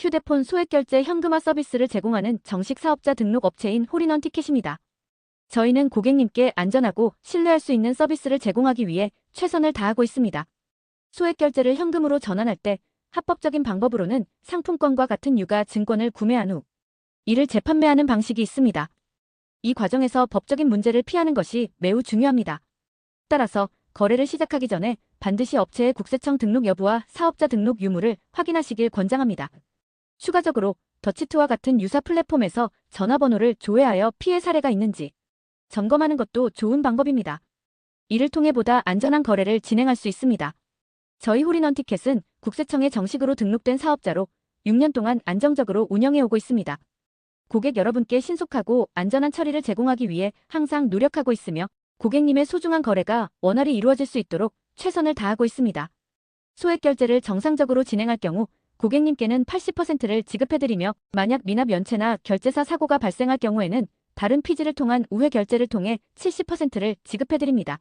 휴대폰 소액결제 현금화 서비스를 제공하는 정식 사업자 등록 업체인 홀인원 티켓입니다. 저희는 고객님께 안전하고 신뢰할 수 있는 서비스를 제공하기 위해 최선을 다하고 있습니다. 소액결제를 현금으로 전환할 때 합법적인 방법으로는 상품권과 같은 유가 증권을 구매한 후 이를 재판매하는 방식이 있습니다. 이 과정에서 법적인 문제를 피하는 것이 매우 중요합니다. 따라서 거래를 시작하기 전에 반드시 업체의 국세청 등록 여부와 사업자 등록 유무를 확인하시길 권장합니다. 추가적으로 더치트와 같은 유사 플랫폼에서 전화번호를 조회하여 피해 사례가 있는지 점검하는 것도 좋은 방법입니다. 이를 통해 보다 안전한 거래를 진행할 수 있습니다. 저희 홀인원 티켓은 국세청에 정식으로 등록된 사업자로 6년 동안 안정적으로 운영해 오고 있습니다. 고객 여러분께 신속하고 안전한 처리를 제공하기 위해 항상 노력하고 있으며 고객님의 소중한 거래가 원활히 이루어질 수 있도록 최선을 다하고 있습니다. 소액 결제를 정상적으로 진행할 경우 고객님께는 80%를 지급해드리며 만약 미납 연체나 결제사 사고가 발생할 경우에는 다른 피지를 통한 우회 결제를 통해 70%를 지급해드립니다.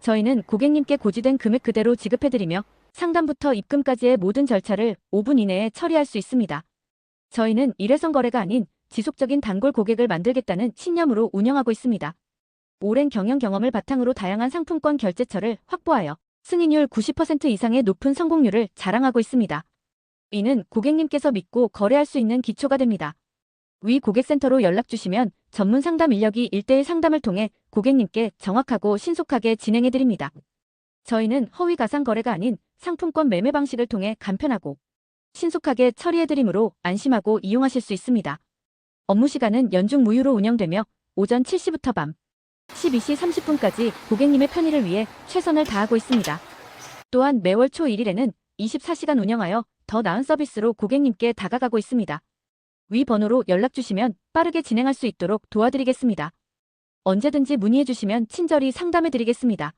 저희는 고객님께 고지된 금액 그대로 지급해드리며 상담부터 입금까지의 모든 절차를 5분 이내에 처리할 수 있습니다. 저희는 일회성 거래가 아닌 지속적인 단골 고객을 만들겠다는 신념으로 운영하고 있습니다. 오랜 경영 경험을 바탕으로 다양한 상품권 결제처를 확보하여 승인율 90% 이상의 높은 성공률을 자랑하고 있습니다. 이는 고객님께서 믿고 거래할 수 있는 기초가 됩니다. 위 고객센터로 연락 주시면 전문 상담 인력이 1대1 상담을 통해 고객님께 정확하고 신속하게 진행해 드립니다. 저희는 허위 가상 거래가 아닌 상품권 매매 방식을 통해 간편하고 신속하게 처리해 드림으로 안심하고 이용하실 수 있습니다. 업무 시간은 연중 무휴로 운영되며 오전 7시부터 밤 12시 30분까지 고객님의 편의를 위해 최선을 다하고 있습니다. 또한 매월 초 1일에는 24시간 운영하여 더 나은 서비스로 고객님께 다가가고 있습니다. 위 번호로 연락 주시면 빠르게 진행할 수 있도록 도와드리겠습니다. 언제든지 문의해 주시면 친절히 상담해 드리겠습니다.